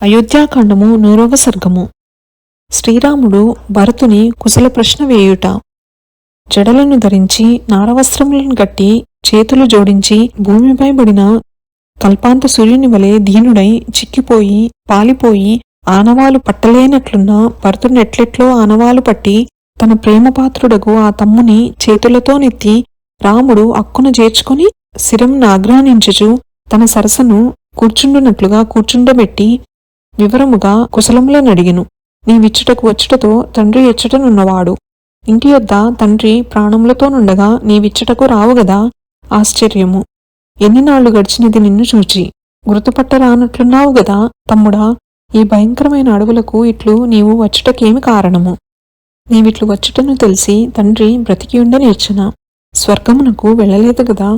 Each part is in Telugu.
అయోధ్యాకాండము నూరవ సర్గము. శ్రీరాముడు భరతుని కుశల ప్రశ్న వేయుట. జడలను ధరించి నారవస్త్రములను గట్టి చేతులు జోడించి భూమిపై పడిన కల్పాంత సూర్యుని వలె దీనుడై చిక్కిపోయి పాలిపోయి ఆనవాలు పట్టలేనట్లున్న భరతునెట్లెట్లో ఆనవాలు పట్టి తన ప్రేమపాత్రుడకు ఆ తమ్ముని చేతులతో నెత్తి రాముడు అక్కున చేర్చుకొని శిరం ఆగ్రహించుచు తన సరసను కూర్చుండునట్లుగా కూర్చుండబెట్టి వివరముగా కుశలములనడిగెను నీవిచ్చుటకు వచ్చుటతో తండ్రి ఎచ్చటనున్నవాడు ఇంటి యొద్ద తండ్రి ప్రాణములతోనుండగా నీవిచ్చుటకు రావుగదా ఆశ్చర్యము. ఎన్నినాళ్ళు గడిచినది నిన్ను చూచి. గుర్తుపట్టరానట్లున్నావు గదా తమ్ముడా? ఈ భయంకరమైన అడవులకు ఇట్లు నీవు వచ్చుటకేమి కారణము? నీవిట్లు వచ్చుటను తెలిసి తండ్రి బ్రతికియుండ నేర్చున? స్వర్గమునకు వెళ్ళలేదు గదా?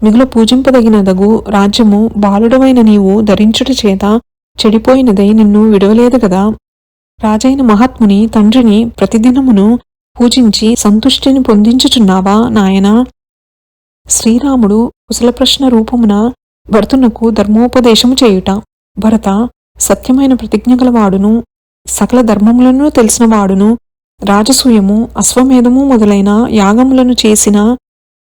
మిగుల పూజింపదగినదగు రాజ్యము బాలుడవైన నీవు ధరించుట చేత చెడిపోయినదై నిన్ను విడవలేదు కదా. రాజైన మహాత్ముని తండ్రిని ప్రతిదినమును పూజించి సంతుష్టిని పొందించుచున్నావా నాయనా? శ్రీరాముడు కుశల ప్రశ్న రూపమున భరతునకు ధర్మోపదేశము చేయుట. భరత సత్యమైన ప్రతిజ్ఞ గలవాడును సకల ధర్మములను తెలిసినవాడును రాజసూయము అశ్వమేధము మొదలైన యాగములను చేసిన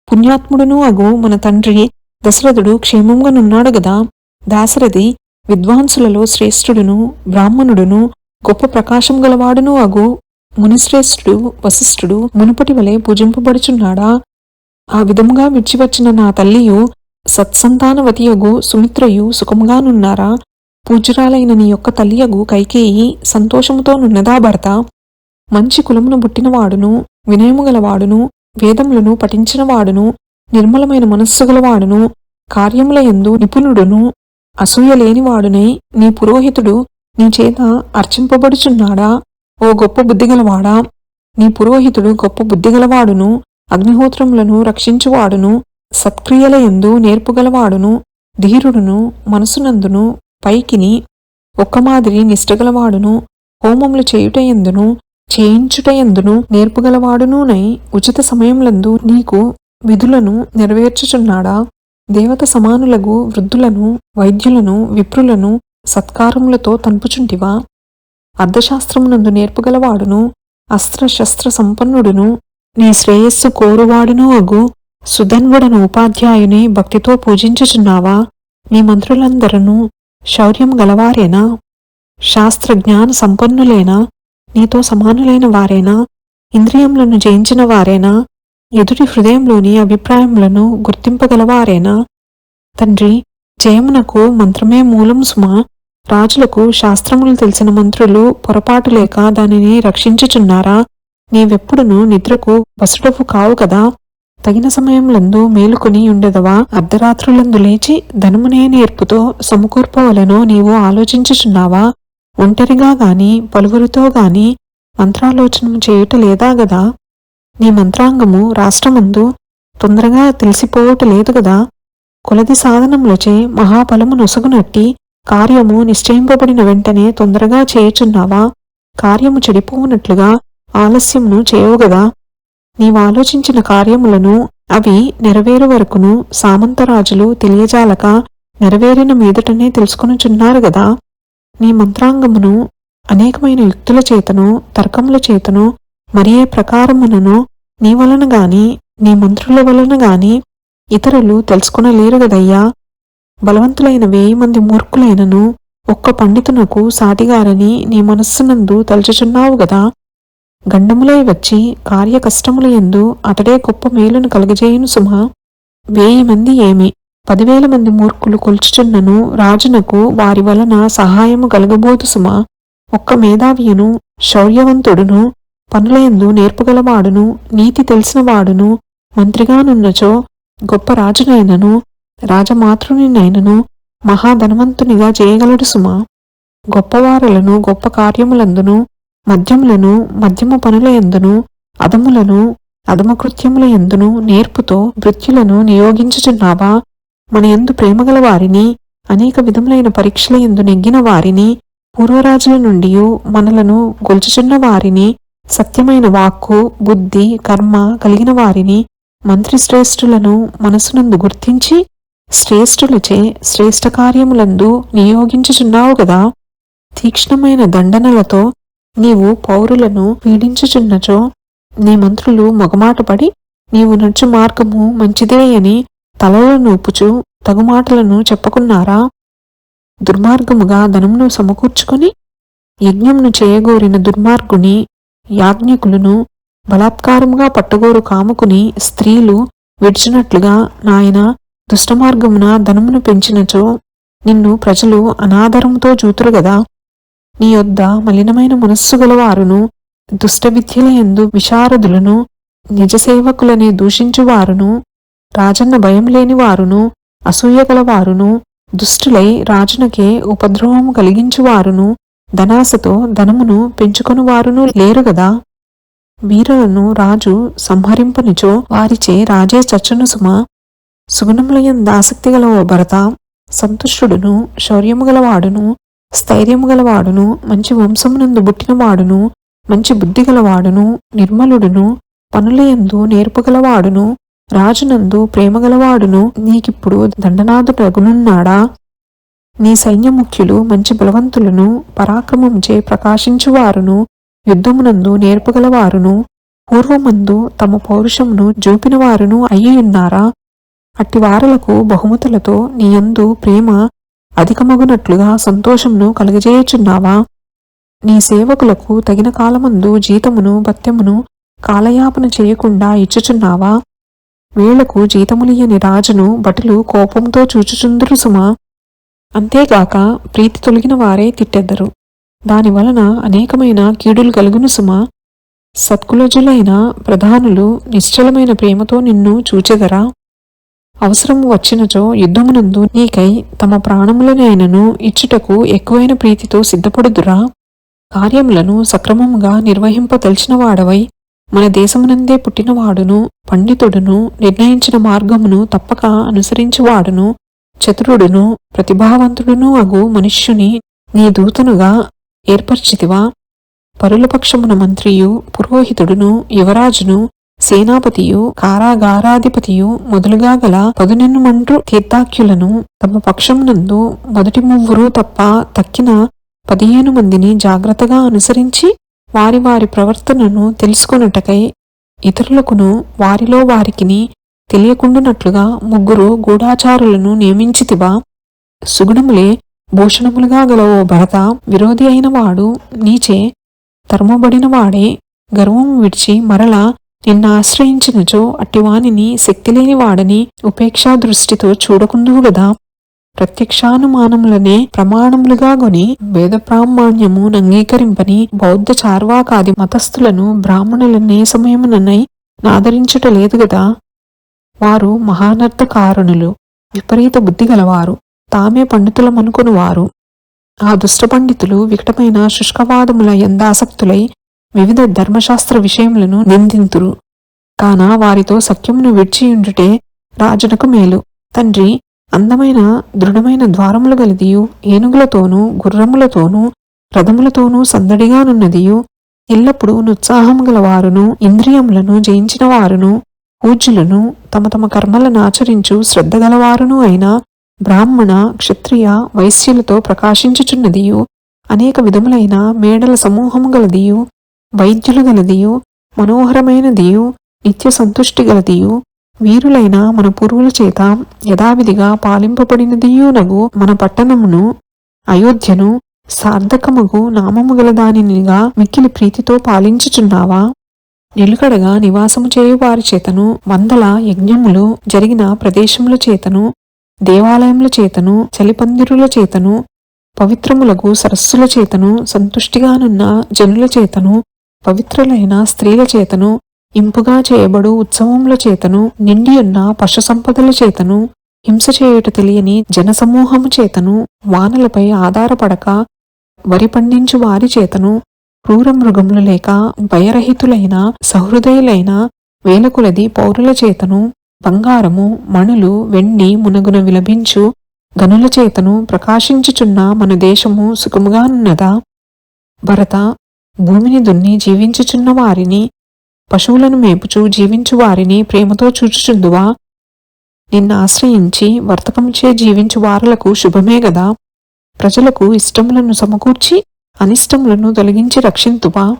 పుణ్యాత్ముడును అగు మన తండ్రి దశరథుడు క్షేమంగానున్నాడు గదా. దాశరథి విద్వాంసులలో శ్రేష్ఠుడును బ్రాహ్మణుడును గొప్ప ప్రకాశం గలవాడును అగు మునిశ్రేష్ఠుడు వశిష్ఠుడు మునుపటి వలె పూజింపబడుచున్నాడా? ఆ విధముగా విడిచివచ్చిన నా తల్లియు సత్సంతానవతియగు సుమిత్రయు సుఖముగానున్నారా? పూజ్యురాలైన నీ యొక్క తల్లియగు కైకేయి సంతోషముతోనున్నదా భర్త? మంచి కులమును బుట్టినవాడును వినయము గలవాడును వేదములను పఠించినవాడును నిర్మలమైన మనస్సు గలవాడును కార్యముల యందు నిపుణుడును అసూయ లేనివాడునై నీ పురోహితుడు నీ చేత అర్చింపబడుచున్నాడా? ఓ గొప్ప బుద్ధిగలవాడా? నీ పురోహితుడు గొప్ప బుద్ధిగలవాడును అగ్నిహోత్రములను రక్షించువాడును సత్క్రియల యందు నేర్పుగలవాడును ధీరుడును మనసునందును పైకిని ఒక్క మాదిరి నిష్టగలవాడును హోమములు చేయుటయందును చేయించుటయందును నేర్పుగలవాడునూనై ఉచిత సమయములందు నీకు విధులను నెరవేర్చుచున్నాడా? దేవత సమానులగు వృద్ధులను వైద్యులను విప్రులను సత్కారములతో తన్పుచుంటివా? అర్థశాస్త్రమునందు నేర్పుగలవాడును అస్త్రశస్త్ర సంపన్నుడును నీ శ్రేయస్సు కోరువాడును అగు సుధన్వుడను ఉపాధ్యాయుని భక్తితో పూజించుచున్నావా? నీ మంత్రులందరూ శౌర్యం గలవారేనా? శాస్త్రజ్ఞాన సంపన్నులేనా? నీతో సమానులైన వారేనా? ఇంద్రియములను జయించిన వారేనా? ఎదుటి హృదయంలోని అభిప్రాయములను గుర్తింపగలవారేనా? తండ్రి జయమునకు మంత్రమే మూలం సుమా. రాజులకు శాస్త్రములు తెలిసిన మంత్రులు పొరపాటు లేక దానిని రక్షించుచున్నారా? నీవెప్పుడును నిద్రకు వసుడవు కావు కదా? తగిన సమయంలందు మేలుకొని ఉండదవా? అర్ధరాత్రులందు లేచి ధనమునే నేర్పుతో సమకూర్పవలనో నీవు ఆలోచించుచున్నావా? ఒంటరిగా గాని పలువురితో గాని మంత్రాలోచనము చేయుట లేదా గదా? నీ మంత్రాంగము రాష్ట్రమందు తొందరగా తెలిసిపోవట లేదు గదా. కొలది సాధనములచే మహాబలము నొసగునట్టి కార్యము నిశ్చయింపబడిన వెంటనే తొందరగా చేయుచున్నావా? కార్యము చెడిపోవునట్లుగా ఆలస్యమును చేయవుగదా నీవాలోచించిన కార్యములను అవి నెరవేరు వరకును సామంతరాజులు తెలియజాలక నెరవేరిన మీదటనే తెలుసుకొనుచున్నారు గదా. నీ మంత్రాంగమును అనేకమైన యుక్తుల చేతను తర్కముల చేతను మరి ఏ ప్రకారమునను నీ వలన గాని నీ మంత్రుల వలన గాని ఇతరులు తెలుసుకునలేరు గదయ్యా. బలవంతులైన వేయి మంది మూర్ఖులైనను ఒక్క పండితునకు సాటిగారని నీ మనస్సునందు తలుచుచున్నావు గదా. గండములై వచ్చి కార్యకష్టముల యందు అతడే గొప్ప మేలును కలుగజేయును సుమ. వేయి మంది ఏమి పదివేల మంది మూర్ఖులు కొల్చుచున్నను రాజునకు వారి వలన సహాయము కలగబోదు సుమ. ఒక్క మేధావియును శౌర్యవంతుడును పనులయందు నేర్పుగలవాడును నీతి తెలిసినవాడును మంత్రిగానున్నచో గొప్ప రాజునైనను రాజమాతృనినైనను మహాధనవంతునిగా చేయగలడు సుమ. గొప్పవారులను గొప్ప కార్యములందును మద్యములను మద్యమ పనుల ఎందును అదములను అదమకృత్యముల ఎందును నేర్పుతో వృత్యులను నియోగించుచున్నావా? మన ఎందు ప్రేమగల వారిని అనేక విధములైన పరీక్షల ఎందు నెగ్గిన వారిని పూర్వరాజుల నుండి మనలను గొల్చుచున్న వారిని సత్యమైన వాక్కు బుద్ధి కర్మ కలిగిన వారిని మంత్రి శ్రేష్ఠులను మనసునందు గుర్తించి శ్రేష్ఠులచే శ్రేష్ఠ కార్యములందు నియోగించుచున్నావు గదా? తీక్ష్ణమైన దండనలతో నీవు పౌరులను పీడించుచున్నచో నీ మంత్రులు మొగమాటపడి నీవు నడుచు మార్గము మంచిదే అని తలలో నూపుచు తగుమాటలను చెప్పుకున్నారా? దుర్మార్గముగా ధనమును సమకూర్చుకొని యజ్ఞమును చేయగోరిన దుర్మార్గుని యాజ్ఞకులను బలాత్కారముగా పట్టగోరు కాముకుని స్త్రీలు విడిచినట్లుగా నాయన దుష్టమార్గమున ధనమును పెంచినచో నిన్ను ప్రజలు అనాదరముతో చూతురు గదా. నీ యొద్ద మలినమైన మనస్సు గలవారును దుష్ట విద్యల యందు విశారదులను నిజసేవకులని దూషించువారును రాజన్న భయం లేని వారును అసూయ గలవారును దుష్టులై రాజునకే ఉపద్రవము కలిగించువారును ధనాశతో ధనమును పెంచుకొనువారును లేరు గదా? వీరులను రాజు సంహరింపనిచో వారిచే రాజే చచ్చును సుమ. సుగుణములయంద ఆసక్తి గల ఓ భరత. సంతుష్టుడును శౌర్యము గలవాడును స్థైర్యము గలవాడును మంచి వంశమునందు పుట్టినవాడును మంచి బుద్ధి గలవాడును నిర్మలుడును పనులయందు నేర్పుగలవాడును రాజునందు ప్రేమగలవాడును నీకిప్పుడు దండనాథుడగునున్నాడా నీ సైన్యముఖ్యులు మంచి బలవంతులను పరాక్రమంచే ప్రకాశించువారును యుద్ధమునందు నేర్పగలవారును పూర్వమందు తమ పౌరుషమును జూపినవారును అయ్యియున్నారా అట్టి వారలకు బహుమతులతో నీయందు ప్రేమ అధికమగునట్లుగా సంతోషమును కలుగజేయుచున్నావా? నీ సేవకులకు తగిన కాలమందు జీతమును భత్యమును కాలయాపన చేయకుండా ఇచ్చుచున్నావా? వీళ్ళకు జీతములియని రాజును భటులు కోపంతో చూచుచుందురు సుమా అంతేగాక ప్రీతి తొలగిన వారే తిట్టెద్దరు. దానివలన అనేకమైన కీడులు కలుగును సుమా. సత్కులజులైన ప్రధానులు నిశ్చలమైన ప్రేమతో నిన్ను చూచెదరా. అవసరం వచ్చినచో యుద్ధమునందు నీకై తమ ప్రాణములనైనను ఇచ్చుటకు ఎక్కువైన ప్రీతితో సిద్ధపడుదురా. కార్యములను సక్రమముగా నిర్వహింపదలిచిన వాడవై మన దేశమునందే పుట్టినవాడును పండితుడును నిర్ణయించిన మార్గమును తప్పక అనుసరించువాడును చతురుడును ప్రతిభావంతుడును అగు మనుష్యుని నీ దూతనుగా ఏర్పరిచితివా? పరులపక్షమున మంత్రియు పురోహితుడును యువరాజును సేనాపతియు కారాగారాధిపతియు మొదలుగా గల పదునెన్నుమంటు తీర్థాఖ్యులను తమ పక్షమునందు మొదటి మువ్వురు తప్ప తక్కిన పదిహేను మందిని జాగ్రత్తగా అనుసరించి వారి వారి ప్రవర్తనను తెలుసుకొనుటకై ఇతరులకును వారిలో వారికిని తెలియకుండునట్లుగా ముగ్గురు గూఢాచారులను నియమించితివా? సుగుణములే భూషణములుగా గల ఓ భరత విరోధి అయిన వాడు నీచే. తరుమబడిన వాడే గర్వము విడిచి మరలా నిన్న ఆశ్రయించినచో అట్టివానిని శక్తిలేని వాడని ఉపేక్షా దృష్టితో చూడకుందువు గదా. ప్రత్యక్షానుమానములనే ప్రమాణములుగా గొని వేద ప్రామాణ్యము నంగీకరింపని బౌద్ధ చార్వాకాది మతస్థులను బ్రాహ్మణులనే సమయముననై నాదరించుట లేదు గదా. వారు మహానర్థకారుణులు విపరీత బుద్ధి గలవారు తామే పండితులమనుకొనువారు ఆ దుష్ట పండితులు వికటమైన శుష్కవాదముల ఎందాసక్తులై వివిధ ధర్మశాస్త్ర విషయములను నిందింతురు. కాన వారితో సఖ్యమును విడిచియుండుటే రాజునకు మేలు. తండ్రి అందమైన దృఢమైన ద్వారములు గలదియు ఏనుగులతోనూ గుర్రములతోనూ రథములతోనూ సందడిగానున్నదియు ఎల్లప్పుడూ నుత్సాహము గలవారును ఇంద్రియములను జయించిన వారును పూజ్యులను తమ తమ కర్మలను ఆచరించు శ్రద్ధగలవారును అయిన బ్రాహ్మణ క్షత్రియ వైశ్యులతో ప్రకాశించుచున్నదియు. అనేక విధములైన మేడల సమూహము గలదియు. వైద్యులు గలదియు. మనోహరమైనదియు. నిత్య సంతుష్టి గలదియు. వీరులైన మన పూర్వుల చేత యథావిధిగా పాలింపబడినదియునగు మన పట్టణమును అయోధ్యను సార్థకముగు నామము గల దానినిగా మిక్కిలి ప్రీతితో పాలించుచున్నావా? నిలుకడగా నివాసము చేయువారి చేతను వందల యజ్ఞములు జరిగిన ప్రదేశముల చేతను దేవాలయముల చేతను చలిపందిరుల చేతను పవిత్రములకు సరస్సుల చేతను సంతుష్టిగానున్న జనుల చేతను పవిత్రులైన స్త్రీల చేతను ఇంపుగా చేయబడు ఉత్సవముల చేతను నిండియున్న పశు సంపదల చేతను హింస చేయుట తెలియని జనసమూహము చేతను వానలపై ఆధారపడక వరి పండించు వారి చేతను క్రూర మృగములు లేక భయరహితులైన సహృదయులైన వేలకులది పౌరుల చేతను బంగారము మణులు వెండి మునగున విలభించు గనుల చేతను ప్రకాశించుచున్న మన దేశము సుఖముగానున్నదా భరత భూమిని దున్ని జీవించుచున్న వారిని పశువులను మేపుచు జీవించు వారిని ప్రేమతో చూచుచుందువా నిన్ను ఆశ్రయించి వర్తకముచే జీవించు వారులకు శుభమే గదా? ప్రజలకు ఇష్టములను సమకూర్చి అనిష్టములను తొలగించి రక్షింతుమా?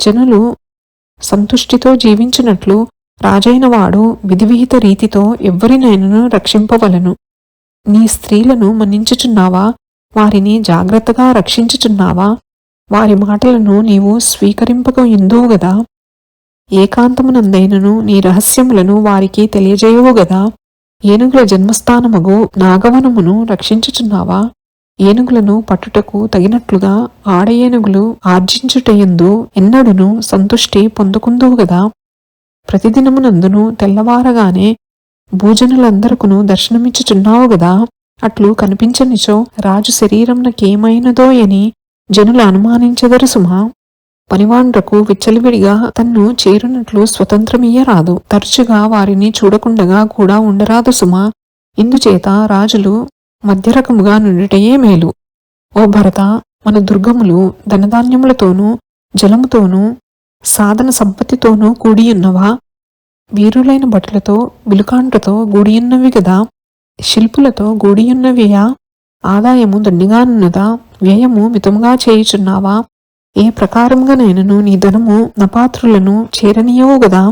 జనులు సంతుష్టితో జీవించినట్లు రాజైన వాడు విధివిహిత రీతితో ఎవ్వరినైనను రక్షింపవలను. నీ స్త్రీలను మన్నించుచున్నావా? వారిని జాగ్రత్తగా రక్షించుచున్నావా? వారి మాటలను నీవు స్వీకరింపక ఎందువు గదా? ఏకాంతమునందైనను నీ రహస్యములను వారికి తెలియజేయవు గదా? ఏనుగుల జన్మస్థానమగు నాగవనమును రక్షించుచున్నావా? ఏనుగులను పట్టుటకు తగినట్లుగా ఆడ ఏనుగులు ఆర్జించుటయందు ఎన్నడును సంతుష్టి పొందుకుందువు గదా. ప్రతిదినమునందును తెల్లవారగానే భూజనులందరకును దర్శనమిచ్చుచున్నావు గదా. అట్లు కనిపించనిచో రాజు శరీరంనకేమైనదో అని జనులు అనుమానించెదరు సుమా. పనివాండ్రకు విచ్చలివిడిగా తన్ను చేరునట్లు స్వతంత్రమియ్యరాదు. తరచుగా వారిని చూడకుండగా కూడా ఉండరాదు సుమా. ఇందుచేత రాజులు మధ్యరకముగా నుండుటయే మేలు. ఓ భరత మన దుర్గములు ధనధాన్యములతోనూ జలముతోనూ సాధన సంపత్తితోనూ కూడియున్నవా? వీరులైన భటులతో బిలుకాంటతో గూడియున్నవి కదా శిల్పులతో గూడియున్నవియా? ఆదాయము దండిగానున్నదా వ్యయము మితముగా చేయుచున్నావా? ఏ ప్రకారముగానైనను నీ ధనము నపాత్రులను చేరనీయవు గదా?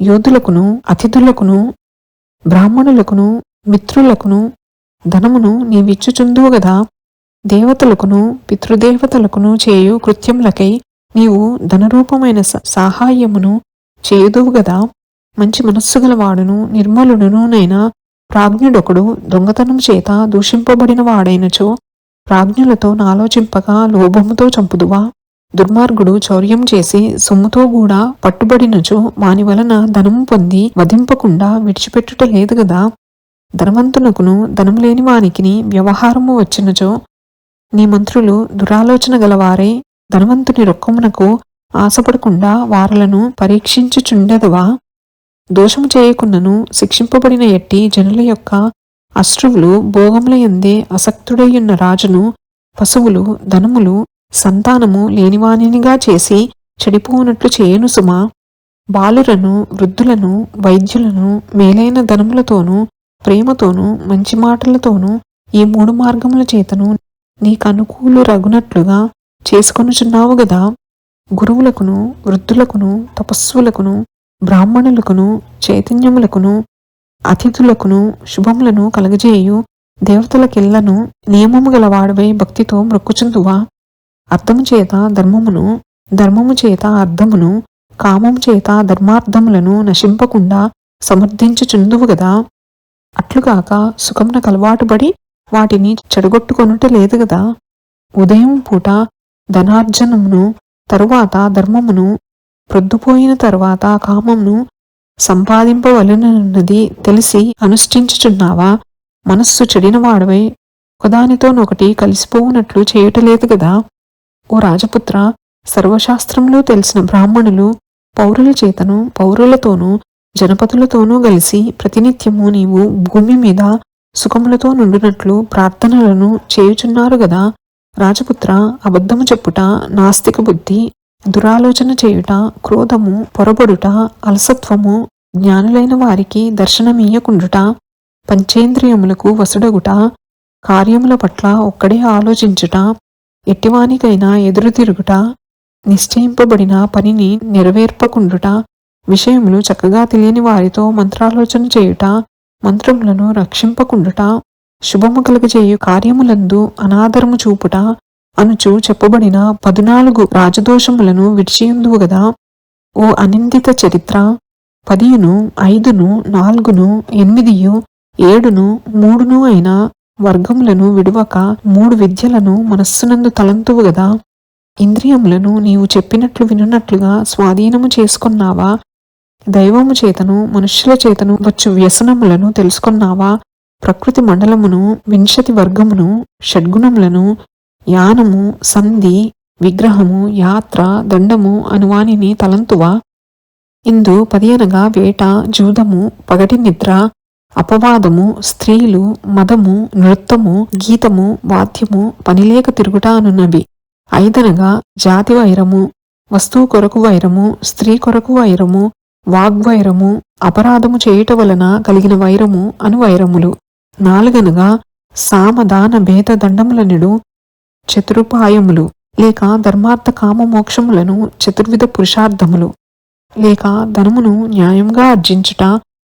యోధులకును అతిథులకును బ్రాహ్మణులకును మిత్రులకును ధనమును నీవిచ్చుచుందువు గదా. దేవతలకును పితృదేవతలకును చేయు కృత్యములకై నీవు ధనరూపమైన స- సాహాయ్యమును చేయుదువు గదా. మంచి మనస్సు గలవాడును నిర్మలుడునునైనా ప్రాజ్ఞుడొకడు దొంగతనం చేత దూషింపబడిన వాడైనచో ప్రాజ్ఞులతో నాలోచింపగా లోభముతో చంపుదువా. దుర్మార్గుడు చౌర్యం చేసి సొమ్ముతో కూడా పట్టుబడినచో వాని వలన ధనము పొంది వధింపకుండా విడిచిపెట్టుట లేదు గదా. ధనవంతునకును ధనం లేని వానికిని వ్యవహారము వచ్చినచో నీ మంత్రులు దురాలోచన గలవారే ధనవంతుని రొక్కమునకు ఆశపడకుండా వారలను పరీక్షించుచుండెదవా? దోషము చేయకున్నను శిక్షింపబడిన ఎట్టి జనుల యొక్క అశ్రువులు భోగముల ఎందే అసక్తుడయ్యున్న రాజును పశువులు ధనములు సంతానము లేనివానినిగా చేసి చెడిపోనట్లు చేయను సుమా? బాలురను వృద్ధులను వైద్యులను మేలైన ధనములతోనూ ప్రేమతోనూ మంచి మాటలతోనూ ఈ మూడు మార్గముల చేతను నీకు అనుకూలు రగునట్లుగా చేసుకొనుచున్నావు గదా. గురువులకును వృద్ధులకును తపస్సులకును బ్రాహ్మణులకును చైతన్యములకును అతిథులకును శుభములను కలగజేయు దేవతలకెల్లను నియమము గలవాడవై భక్తితో మొక్కుచుందువా. అర్థము చేత ధర్మమును ధర్మము చేత అర్థమును కామము చేత ధర్మార్థములను నశింపకుండా సమర్థించుచుందువు గదా. అట్లుగాక సుఖంనకు అలవాటు పడి వాటిని చెడగొట్టుకొనుట లేదు గదా. ఉదయం పూట ధనార్జనమును తరువాత ధర్మమును ప్రొద్దుపోయిన తరువాత కామమును సంపాదింపవలనన్నది తెలిసి అనుష్ఠించుచున్నావా? మనస్సు చెడినవాడవై ఒకదానితోనొకటి కలిసిపోవునట్లు చేయటలేదు గదా. ఓ రాజపుత్ర సర్వశాస్త్రములు తెలిసిన బ్రాహ్మణులు పౌరుల చేతను పౌరులతోనూ జనపదులతోనూ కలిసి ప్రతినిత్యము నీవు భూమి మీద సుఖములతో నుండునట్లు ప్రార్థనలను చేయుచున్నారు గదా. రాజపుత్ర అబద్ధము చెప్పుట నాస్తిక బుద్ధి దురాలోచన చేయుట క్రోధము పొరబడుట అలసత్వము జ్ఞానులైన వారికి దర్శనమీయకుండుట పంచేంద్రియములకు వసుడగుట కార్యముల పట్ల ఒక్కడే ఆలోచించుట ఎట్టివానికైనా ఎదురు తిరుగుట నిశ్చయింపబడిన పనిని నెరవేర్పకుండుట విషయములు చక్కగా తెలియని వారితో మంత్రాలోచన చేయుట మంత్రములను రక్షింపకుండుట శుభము కలుగజేయు కార్యములందు అనాదరము చూపుట అనుచు చెప్పబడిన పదునాలుగు రాజదోషములను విడిచియుందువు గదా. ఓ అనిందిత చరిత్ర పదియును ఐదును నాలుగును ఎనిమిదియు ఏడును మూడును అయిన వర్గములను విడువక మూడు విద్యలను మనస్సునందు తలంతువు గదా. ఇంద్రియములను నీవు చెప్పినట్లు వినున్నట్లుగా స్వాధీనము చేసుకున్నావా? దైవము చేతను మనుష్యుల చేతను వచ్చు వ్యసనములను తెలుసుకున్నావా? ప్రకృతి మండలమును వింశతి వర్గమును షడ్గుణములను యానము సంధి విగ్రహము యాత్ర దండము అనువానిని తలంతువా? ఇందు పది అనగా వేట జూదము పగటి నిద్ర అపవాదము స్త్రీలు మదము నృత్యము గీతము వాద్యము పనిలేక తిరుగుట అనున్నవి ఐదనగా జాతి వైరము వస్తువు కొరకు వైరము స్త్రీ కొరకు వైరము వాగ్వైరము అపరాధము చేయుట వలన కలిగిన వైరము అను వైరములు. నాలుగనగా సామదాన భేద దండములనుడు చతురుపాయములు లేక ధర్మార్థ కామ మోక్షములను చతుర్విధ పురుషార్థములు. లేక ధనమును న్యాయంగా ఆర్జించుట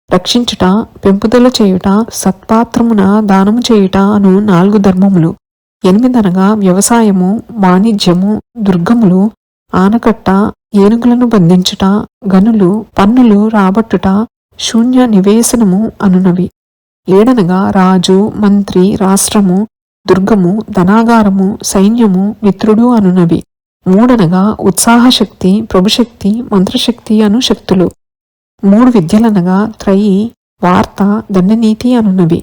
రక్షించుట పెంపుదల చేయుట సత్పాత్రమున దానము చేయుట అను నాలుగు ధర్మములు. ఎనిమిదనగా వ్యవసాయము వాణిజ్యము దుర్గములు ఆనకట్ట ఏనుగులను బంధించుట గనులు పన్నులు రాబట్టుట శూన్య నివేశనము అనునవి. ఏడనగా రాజు మంత్రి రాష్ట్రము దుర్గము ధనాగారము సైన్యము మిత్రుడు అనునవి. మూడనగా ఉత్సాహశక్తి ప్రభుశక్తి మంత్రశక్తి అను శక్తులు. మూడు విద్యలనగా త్రయి వార్త దండనీతి అనునవి.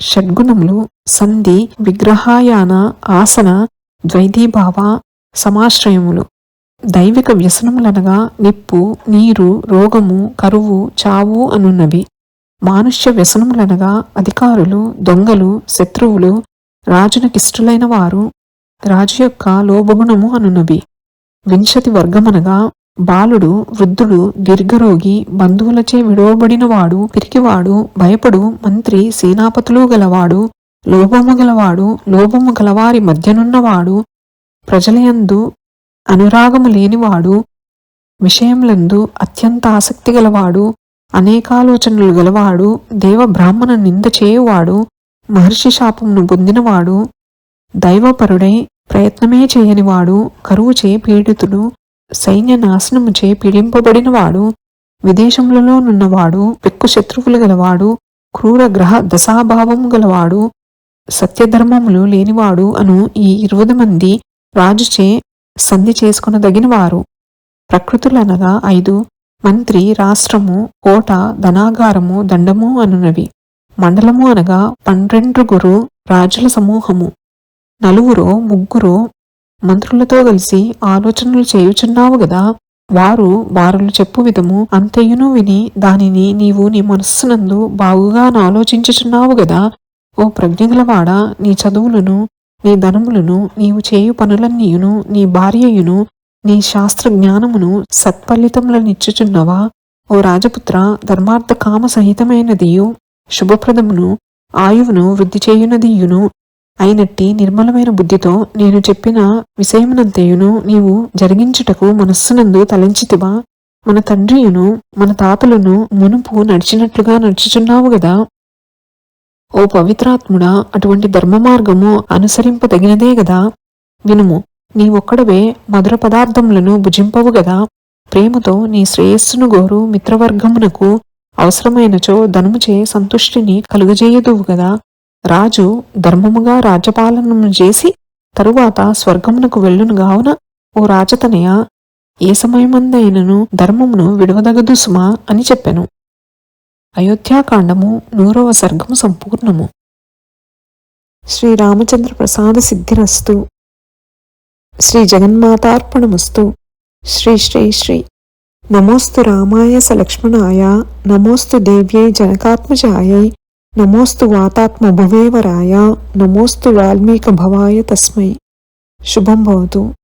షడ్గుణములు సంధి విగ్రహాయాన ఆసన ద్వైతీభావ సమాశ్రయములు. దైవిక వ్యసనములనగా నిప్పు నీరు రోగము కరువు చావు అనున్నవి. మానుష్య వ్యసనములనగా అధికారులు దొంగలు శత్రువులు రాజునకిష్టులైన వారు రాజు యొక్క లోభగుణము అనునవి వింశతి వర్గమనగా బాలుడు వృద్ధుడు దీర్ఘరోగి బంధువులచే విడవబడినవాడు పిరికివాడు భయపడు మంత్రి సేనాపతులు గలవాడు లోభము గలవాడు లోభము గలవారి మధ్యనున్నవాడు ప్రజలయందు అనురాగము లేనివాడు విషయములందు అత్యంత ఆసక్తి గలవాడు అనేకాలోచనలు గలవాడు దేవబ్రాహ్మణ నింద చేయువాడు మహర్షి శాపమును పొందినవాడు దైవపరుడై ప్రయత్నమే చేయనివాడు కరువుచే పీడితుడు సైన్య నాశనముచే పీడింపబడినవాడు విదేశములలోనున్నవాడు పెక్కు శత్రువులు గలవాడు క్రూర గ్రహ దశాభావము గలవాడు సత్యధర్మములు లేనివాడు అను ఈ ఇరవై మంది రాజుచే సంధి చేసుకొనదగినవారు. ప్రకృతులనగా ఐదు మంత్రి రాష్ట్రము కోట ధనాగారము దండము అనునవి. మండలము అనగా పన్నెండుగురు రాజుల సమూహము. నలుగురు ముగ్గురు మంత్రులతో కలిసి ఆలోచనలు చేయుచున్నావు గదా? వారు వారులు చెప్పు విధము అంతయును విని దానిని నీవు నీ మనస్సునందు బాగుగా ఆలోచించుచున్నావు గదా? ఓ ప్రజ్ఞగలవాడ నీ చదువులను నీ ధనములను నీవు చేయు పనులన్నీయును నీ భార్యయును నీ శాస్త్ర జ్ఞానమును సత్ఫలితములనిచ్చుచున్నవా? ఓ రాజపుత్ర ధర్మార్థ కామ సహితమైనదియు శుభప్రదమును ఆయువును వృద్ధి చేయునదియును అయినట్టి నిర్మలమైన బుద్ధితో నేను చెప్పిన విషయమునంతయును నీవు జరిగించుటకు మనస్సునందు తలంచితివా? మన తండ్రియును మన తాతలను మునుపు నడిచినట్లుగా నడుచుచున్నావు గదా? ఓ పవిత్రాత్ముడా అటువంటి ధర్మ మార్గము అనుసరింపదగినదే గదా? వినుము నీవొక్కడవే మధుర పదార్థములను భుజింపవు గదా? ప్రేమతో నీ శ్రేయస్సును గోరు మిత్రవర్గమునకు అవసరమైనచో ధనముచే సంతుష్టిని కలుగజేయదువు గదా? రాజు ధర్మముగా రాజ్యపాలనము చేసి తరువాత స్వర్గమునకు వెళ్ళును గావున ఓ రాజతనయ ఏ సమయమందైనను ధర్మమును విడవదగదు సుమా అని చెప్పెను. అయోధ్యాకాండము నూరవ సర్గము సంపూర్ణము. శ్రీరామచంద్ర ప్రసాద సిద్ధిరస్తు. శ్రీ జగన్మాతార్పణమస్తు. శ్రీ శ్రీ శ్రీ. నమోస్తు రామాయ సలక్ష్మణాయ. నమోస్తు దేవ్యై జనకాత్మజాయై. నమోస్తు వాతాత్మ భువేవరాయ నమోస్తు వాల్మీక భవాయ తస్మై. శుభం భవతు.